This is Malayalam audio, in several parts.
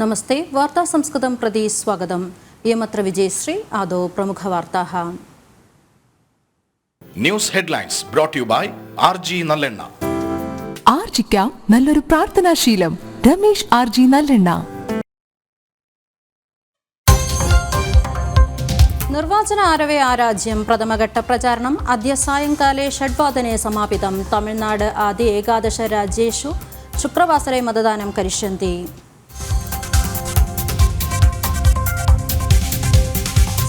നമസ്തേ വാർത്താ സംസ്കൃതം പ്രതി സ്വാഗതം. യമത്ര വിജയശ്രീ ആദോ പ്രമുഖ വാർത്താഹ. News headlines brought you by R G നല്ലെണ്ണ ആർജിക്കാം നല്ലൊരു പ്രാർത്ഥനാശീലം. രമേശ് ആർ ജി നല്ലെണ്ണ നിർവാചന ആരവേ ആരാജ്യം പ്രഥമഘട്ട പ്രചാരണം അദ്യ സായങ്കാലേ ഷഡ്വാദനെ സമാപിതം. തമിഴ്നാട് ആദ്യ ഏകാദശ രാജ്യേഷു ശുക്രവാസരെ മതദാനം കരിഷ്യന്തി.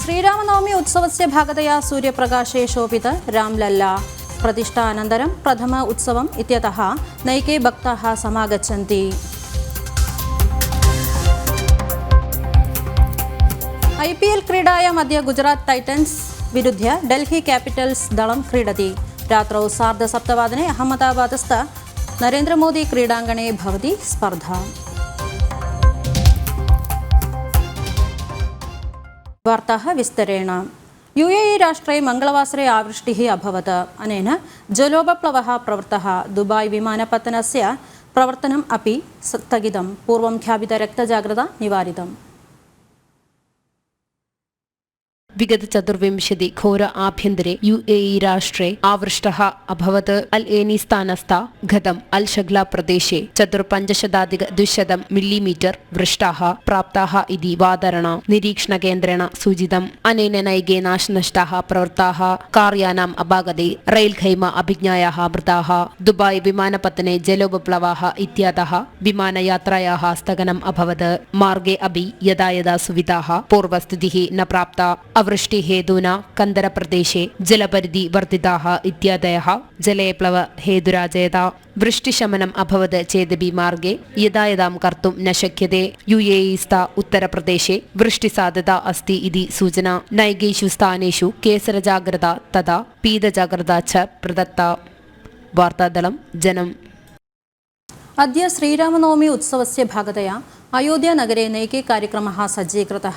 ശ്രീരാമനവമി ഉത്സവത്തെ ഭാഗതയ സൂര്യപ്രകാശേ ശോഭിത. രാംലല്ല പ്രതിഷ്ഠാനന്തരം പ്രഥമ ഉത്സവം ഇത്യതഃ നൈകേ ഭക്ത സമാഗച്ഛന്തി. ഐ പി എൽ ക്രീഡായം അദ്യ ഗുജറാത്ത് ടൈറ്റൻസ് വിരുദ്ധ്യ ഡൽഹി ക്യാപിറ്റൽസ് ദളം ക്രീഡതി. രാത്രി സാർദ്ധ സപ്തവാദന അഹമ്മദാബാദ് സ്ഥ നരേന്ദ്രമോദി ക്രീഡാങ്കണേ ഭവതി സ്പർദ്ധ वार्ताः विस्तरेण यु ए इ राष्ट्रे मङ्गलवासरे आवृष्टिः अभवत् अनेन जलोपप्लवः प्रवृत्तः दुबाय् विमानपत्तनस्य प्रवर्तनम् अपि स्थगितं पूर्वं ख्यापितरक्तजाग्रता निवारितम् വിഗത ചതുർവിംശതി ഘോര ആഭ്യന്തരെ യു എ ഇ രാഷ്ട്രേ ആവൃഷ്ട അഭവത് അൽ ഏനി സ്ഥാനസ്ഥ ഘതം അൽ ഷഗ്ല പ്രദേശേ ചതുർപഞ്ചശതാധിക ദ്വിശതം മില്ലിമീറ്റർ വൃഷ്ടാഹ പ്രാപ്താഹ ഇതി വാതരണ നിരീക്ഷണ കേന്ദ്രേണ സൂചിതം അനേന നൈകേ നാശനഷ്ടാഹ പ്രവൃത്താഹ കാർയാനാം അപാകതേ റെയിൽ ഖൈമ അഭിജ്ഞായാഹ മൃതാഹ ദുബായ് വിമാനപത്തനെ ജലോപപ്ലവാഹ ഇത്യാദ വിമാനയാത്രായാഹ സ്ഥഗനം അഭവത് മാർഗേ അഭി യഥായഥാ സുവിധാഹ പൂർവസ്ഥിതി ന പ്രാപ്ത അവൃഷ്ടി അവൃഷ്ടിഹേതൂന കന്ദരപ്രദേശേ ജലപരിധി വർദ്ധിതാഹ ഇത്യാദയ ജലയപ്ലവ ഹേതുരാജേത വൃഷ്ടിശമനം അഭവത് ചേതബി മാർഗേ യഥായഥാം കർത്തും നശക്യത യു എ സ്ഥ ഉത്തരപ്രദേശേ വൃഷ്ടിസാധ്യത അസ്തി ഇതി സൂചന നൈകേഷു സ്ഥാനേഷു കേസരജാഗ്രത തഥാ പീതജാഗ്രത ച പ്രദത്ത വാർത്താദളം ജനം അദ്യ ശ്രീരാമനവമി ഉത്സവസ്യ ഭാഗതയാ അയോധ്യാനഗരെ നൈകേ കാര്യക്രമ സജ്ജീകൃത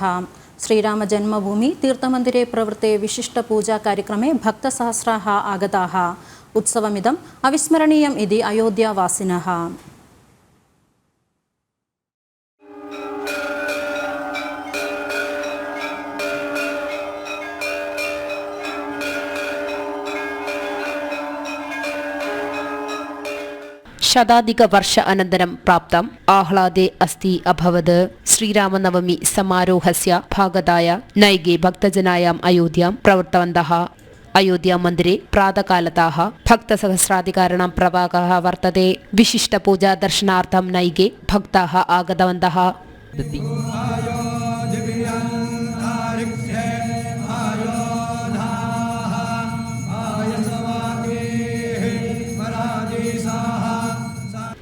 ശ്രീരാമ ജന്മഭൂമി തീർത്ഥമന്ദിരെ പ്രവൃത്തി വിശിഷ്ട പൂജാ കാര്യക്രമേ ഭക്തസഹസ്രാഹ ആഗതാഹ. ഉത്സവമിതം അവിസ്മരണീയം ഇതി അയോധ്യാവാസിനഹ. ಶತಾಧಿಕ ವರ್ಷ ಅನಂತರಂ ಪ್ರಾಪ್ತಂ ಆಹ್ಲಾದೆ ಅಸ್ತಿ ಅಭವದ ಶ್ರೀರಾಮನವಮಿ ಸಮಾರೋಹಸ್ಯ ಭಾಗದಾಯ ನೈಗೆ ಭಕ್ತಜನಾಯಾಂ ಅಯೋಧ್ಯಾಂ ಪ್ರವೃತ್ತವಂತಃ അയോധ്യാമന്ദിരെ പ്രാതകാലതാഹ ഭക്തസഹസ്രാധികാരണം പ്രവാഹ വർത്തതെ വിശിഷ്ടപൂജാദർശനാർത്ഥം നൈകെ ഭക്താഹ ആഗതവന്തഃ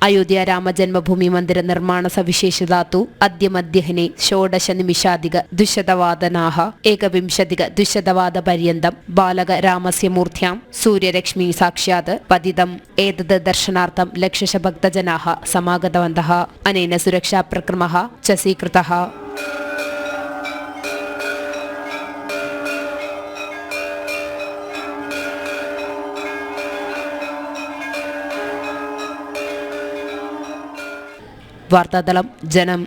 അയോധ്യ രാമജന്മഭൂമി മന്ദിര നിർമ്മാണ സവിശേഷതാത്തു അദ്യമദ്യഹനെ ഷോഡശ നിമിഷാധിക ദുശതവാദനാഹ ഏകവിംശതിക ദുശതവാദ പര്യന്തം ബാലക രാമസ്യ മൂർത്യാം സൂര്യരശ്മി സാക്ഷ്യാത് പതിതം ഏതത് ദർശനാർത്ഥം ലക്ഷശ ഭക്തജനാഹ സമാഗതവന്തഃ അനേന സുരക്ഷാ പ്രക്രമ ചസീകൃത जनम्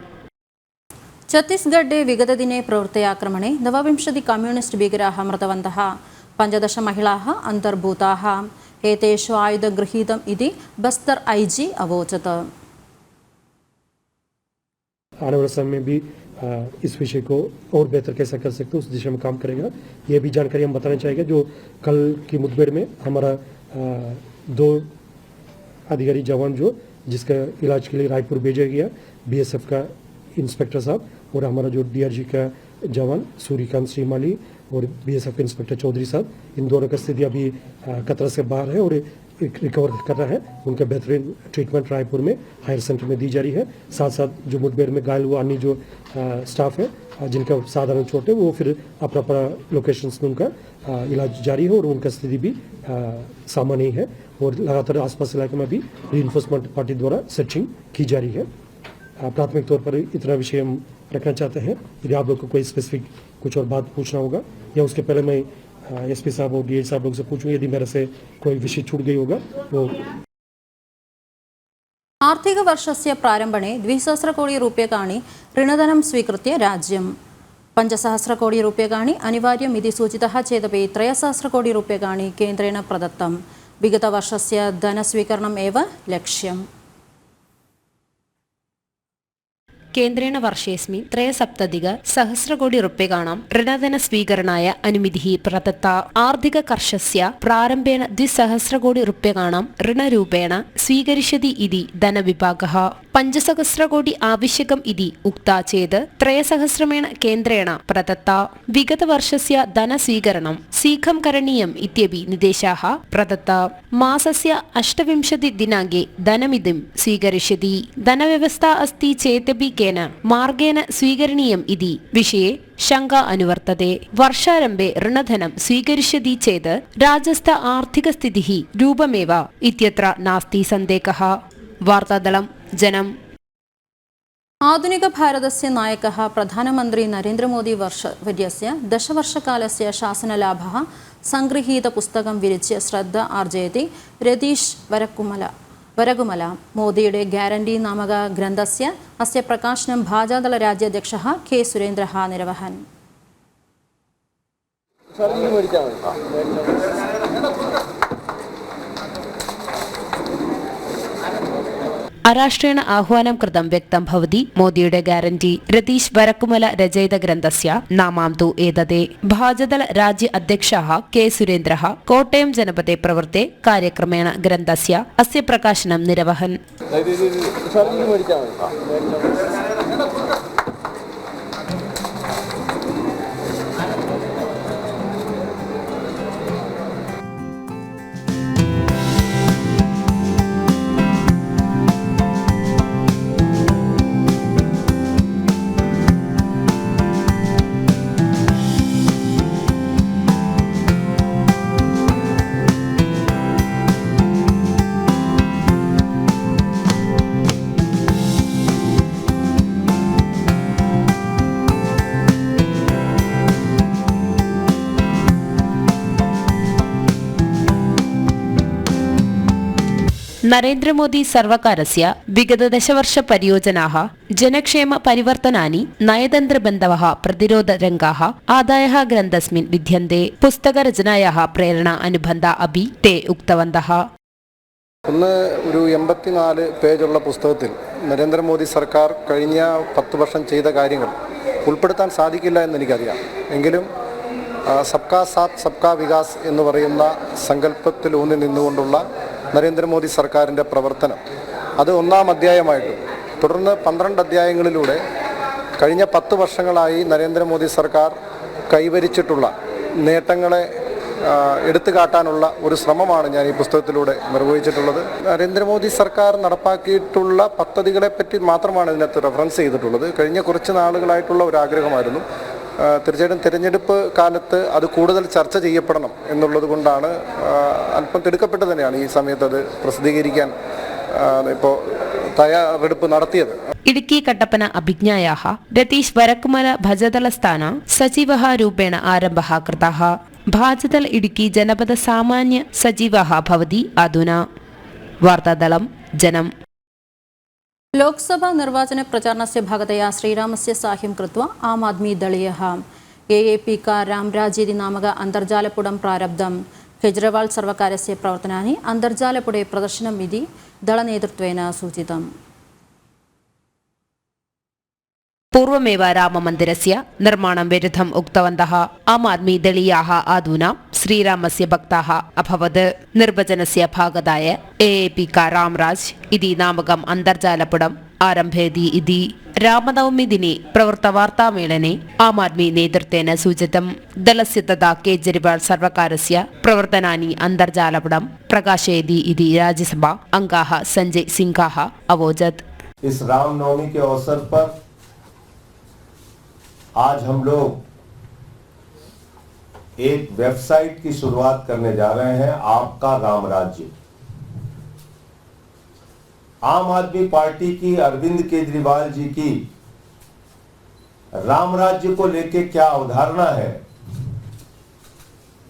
ഛത്തീസ്ഗഡे विगतदिने प्रवृत्ते आक्रमणे नवविंशति कम्युनिस्ट् भीकराः मृतवन्तः पञ्चदश महिलाः अन्तर्भूताः एतेषु आयुधगृहीतम् इति बस्तर् ऐ जी अवोचत् आने वाले समय में भी आ, इस विषय को और बेहतर कैसे कर सकते हैं उस दिशा में काम करेगा ये भी जानकारी हम बताना चाहेंगे जो कल की मुठभेड़ में हमारा आ, दो अधिकारी जवान जो जिसका इलाज के लिए रायपुर भेजा गया बीएसएफ का इंस्पेक्टर साहब और हमारा जो डीआरजी का जवान, सूर्यकांत श्रीमाली और बीएसएफ इंस्पेक्टर चौधरी साहब, इन दोनों का स्थिति अभी कतरा से बाहर है और रिकवर कर रहा है। उनका बेहतरीन ट्रीटमेंट रायपुर में हायर सेंटर में दी जा रही है। साथ साथ जो मुठभेड़ में घायल हुआ अन्य जो स्टाफ है जिनका साधारण चोट है, वो फिर अपना अपना लोकेशन में उनका इलाज जारी है और उनका स्थिति भी सामान्य है और लगातार आसपास इलाके में भी री पार्टी द्वारा सर्चिंग की जा रही है। प्राथमिक तौर पर इतना विषय हम रखना चाहते हैं। यदि आप लोग को कोई स्पेसिफिक कुछ और बात पूछना होगा या उसके पहले मैं एस पी साहब और डी साहब लोग से पूछूँ यदि मेरे से कोई विषय छूट गई होगा वो आर्थिकवर्षस्य प्रारम्भणे द्विसहस्रकोटिरूप्यकाणि ऋणधनं स्वीकृत्य राज्यं पञ्चसहस्रकोटिरूप्यकाणि अनिवार्यम् इति सूचितः चेदपि त्रयसहस्रकोटिरूप्यकाणि केन्द्रेण प्रदत्तं विगतवर्षस्य धनस्वीकरणम् एव लक्ष्यम् കേന്ദ്രേണ വർഷേസ്മിൻ ത്രയസപ്തധിക സഹസ്രകോടി റുപ്യകാണാം ഋണധന സ്വീകരണായ അനുമതി പ്രദത്ത ആർദിക കർഷസ്യ പ്രാരംഭേണ ദ്വിസഹസ്രകോടി റുപ്യകാണാം ഋണരൂപേണ സ്വീകരിഷ്യതി ഇതി ധനവിഭാഗ. പഞ്ചസഹസ്രകോടി ആവശ്യകം ഇതി ഉക്ത ചെയ്ത് ത്രയസഹസ്രമേണ കേന്ദ്രേണ പ്രദത്ത. വിഗതവർഷസ്യ ധനസ്വീകരണം സീഖം കരണീയം ഇത്യപി നിർദ്ദേശാഹ പ്രദത്ത. മാസസ്യ അഷ്ടവിംശതി ദിനാങ്കേ ധനമിതിം സ്വീകരിഷ്യതി. ധനവ്യവസ്ഥ അസ്തി ചേത്തബി കെ മാർഗേന മാർഗേന സ്വീകരണീയം ഇതി. വിഷയെ ശങ്ക അനുവർത്തതേ. വർഷാരംഭേ ഋണധനം സ്വീകരിഷ്യതി ചേത് രാജസ്ഥ ആർത്ഥികസ്ഥിതി രൂപമേവ ഇത്യത്ര നാസ്തി സന്ദേഹ വാർത്താദളം ജനം. ആധുനിക ഭാരതസ്യ നായക പ്രധാനമന്ത്രി നരേന്ദ്രമോദി വർഷ വര്യസ്യ ദശവർഷകാലസ്യ ശാസനലാഭ സംഗൃഹീത പുസ്തകം വിരിച്ച് ശ്രദ്ധ ആർജയതി രതീഷ് വരക്കുമല. വരകുമല. മോദിയുടെ ഗ്യാരണ്ടി നാമക ഗ്രന്ഥസ്യ അസ്യ പ്രകാശനം ഭാജാദള രാജ്യാധ്യക്ഷ കെ സുരേന്ദ്ര നിരവഹൻ. അരാഷ്ട്രേണ ആഹ്വാനം കൃതം വ്യക്തം ഭവതി. മോദിയുടെ ഗ്യാരണ്ടി രതീഷ് വരക്കുമല രചയിത ഗ്രന്ഥസ്യ. നാമാം തു ഏതതേ. ഭാജദള രാജ്യ അധ്യക്ഷ കെ സുരേന്ദ്ര കോട്ടയം ജനപദ പ്രവൃത്തി. കാര്യക്രമേണ ഗ്രന്ഥസ്യ. അസ്യ പ്രകാശനം നിരവഹൻ നരേന്ദ്രമോദി സർവകാരസ്യ വിഗതദശവർഷ പരിയോജനാ ജനക്ഷേമ പരിവർത്തനാനി നയതന്ത്രബന്ധവ പ്രതിരോധ രംഗാ ആദായ ഗ്രന്ഥസ്മിൻ വിദ്യന്തെ പുസ്തകരചനായ പ്രേരണ അനുബന്ധ അഭി തേ ഉക്തവന്ത ഒന്ന് ഒരു എൺപത്തിനാല് പേജുള്ള പുസ്തകത്തിൽ നരേന്ദ്രമോദി സർക്കാർ കഴിഞ്ഞ പത്ത് വർഷം ചെയ്ത കാര്യങ്ങൾ ഉൾപ്പെടുത്താൻ സാധിക്കില്ല എന്ന് എനിക്കറിയാം. എങ്കിലും സബ്കാ സാത് സബ്കാ വികാസ് എന്ന് പറയുന്ന സങ്കല്പത്തിൽ ഊന്നി നിന്നുകൊണ്ടുള്ള നരേന്ദ്രമോദി സർക്കാരിന്റെ പ്രവർത്തനം. അത് ഒന്നാം അധ്യായമായിട്ടും. തുടർന്ന് പന്ത്രണ്ട് അധ്യായങ്ങളിലൂടെ കഴിഞ്ഞ പത്ത് വർഷങ്ങളായി നരേന്ദ്രമോദി സർക്കാർ കൈവരിച്ചിട്ടുള്ള നേട്ടങ്ങളെ എടുത്തു കാട്ടാനുള്ള ഒരു ശ്രമമാണ് ഞാൻ ഈ പുസ്തകത്തിലൂടെ നിർവഹിച്ചിട്ടുള്ളത്. നരേന്ദ്രമോദി സർക്കാർ നടപ്പാക്കിയിട്ടുള്ള പദ്ധതികളെ പറ്റി മാത്രമാണ് ഇതിനകത്ത് റെഫറൻസ് ചെയ്തിട്ടുള്ളത്. കഴിഞ്ഞ കുറച്ച് നാളുകളായിട്ടുള്ള ഒരു ആഗ്രഹമായിരുന്നു. തീർച്ചയായിട്ടും തിരഞ്ഞെടുപ്പ് കാലത്ത് അത് കൂടുതൽ ചർച്ച ചെയ്യപ്പെടണം എന്നുള്ളത് കൊണ്ടാണ് അല്പം തിടുക്കപ്പെട്ടു തന്നെയാണ് ഈ സമയത്ത് അത് പ്രസിദ്ധീകരിക്കാൻ ഇപ്പോൾ തയ്യാറെടുപ്പ് നടത്തിയത്. ഇടുക്കി കട്ടപ്പന അഭിജ്ഞായാഹ രതീഷ് വരക്കുമല ഭജതലസ്ഥാന സജീവ രൂപേണ ആരംഭ കൃത ഭാജതൽ ഇടുക്കി ജനപദ സാമാന്യ സജീവ ഭവതി അധുന. വാർത്താദളം ജനം. ലോക്സഭാ നിർവാചന പ്രചാരണ ഭാഗതയ ശ്രീരാമസ്യ ಸಾಹ್ಯಂ കൃത്വ ആം ആദ്മി ദളിയ എ എ പി ക രാംരാജേതി നാമക അന്തർജാലപ്പുടം പ്രാരബ്ധം. കെജ്രിവാൾ സർവകാരസ്യ പ്രവർത്തനാനി അന്തർജാലപുടേ പ്രദർശനം ഇതി ദളനേതൃത്വേന സൂചിതം. सूचितम् पूर्वमेव राममन्दिरस्य निर्माणं विरुद्धम् उक्तवन्तः आम् आद्मी दलीयाः अधुना श्रीरामस्य भक्ताः अभवत् निर्वचनस्य भागदाय ए ए पि का रामराज् इति नामकम् अन्तर्जालपुटम् आरम्भेति इति रामनवमी दिने प्रवृत्तवार्तामेलने आम् आद्मी नेतृत्वेन सूचितं दलस्य तथा केज्रीवाल् सर्वकारस्य प्रवर्तनानि अन्तर्जालपुटं प्रकाशयति इति राज्यसभा अङ्गाः सञ्जय सिंहः अवोचत् इस रामनवमी के अवसर पर आज हम लोग एक वेबसाइट की शुरुआत करने जा रहे हैं, आपका राम राज्य। आम आदमी पार्टी की, अरविंद केजरीवाल जी की राम राज्य को लेके क्या अवधारणा है?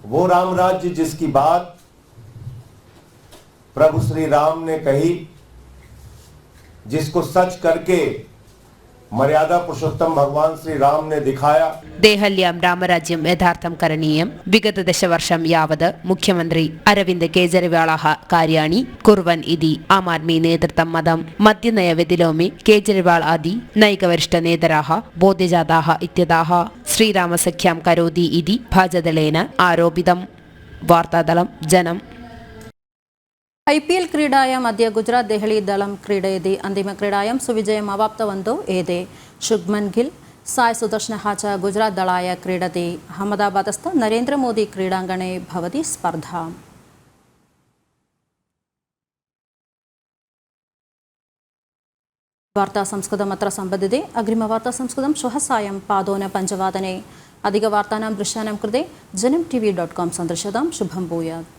वो राम राज्य जिसकी बात प्रभु श्री राम ने कही, जिसको सच करके മര്യാദ പുരുഷോത്തം ഭഗവാൻ ശ്രീരാം ദിഖായ. ദേഹല്യാം രാമരാജ്യം യഥാർത്ഥം കരണീയം. വിഗത ദശവർഷം യാവത് മുഖ്യമന്ത്രി അരവിന്ദ് കേജ്രിവാളാഹ കാര്യാണി. കുർവൻ ഇതി ആം ആദ്മി നേതൃത്വം മതം. മദ്യനയ വ്യതിലോമി കേജ്രിവാൾ ആദി നൈകവരിഷ്ഠ നേതരാഹ ബോധ്യജാതാഹ ഇത്യതാഹ. ശ്രീരാമസഖ്യാം കരോതി ഇതി ഭാജദളേന ആരോപിതം. വാർത്താതലം ജനം. ಐ ಪಿ ಎಲ್ ಕ್ರೀಡಾಯ ಮಧ್ಯ ಗುಜರಾತ್ ದೆಹಲಿ ದಳಂ ಕ್ರೀಡೆಯದಿ ಅಂತಿಮ ಕ್ರೀಡಾಯಂ ಸುವಿಜಯಂ ಅವಾಪ್ತವೊಂದು ಏದೆ ಶುಭ್ಮನ್ ಗಿಲ್ ಸಾಯ್ ಸುದರ್ಶನ ಹಾಚ ಗುಜರಾತ್ ದಳಾಯ ಕ್ರೀಡತಿ ಅಹಮದಾಬಾದಸ್ಥ ನರೇಂದ್ರ ಮೋದಿ ಕ್ರೀಡಾಂಗಣೆ ಭವತಿ ಸ್ಪರ್ಧಾ വാർത്താ സംസ്കൃതം അത്ര സംബന്ധിതേ അഗ്രിമ വാർത്താ സംസ്കൃതം ശ്വ സായം പാദോന പഞ്ചവാദനെ അധിക വാർത്താനാം ദൃശ്യാനാം കൃതേ Janam T V dot com സന്ദർശതാം ശുഭം ഭൂയാത്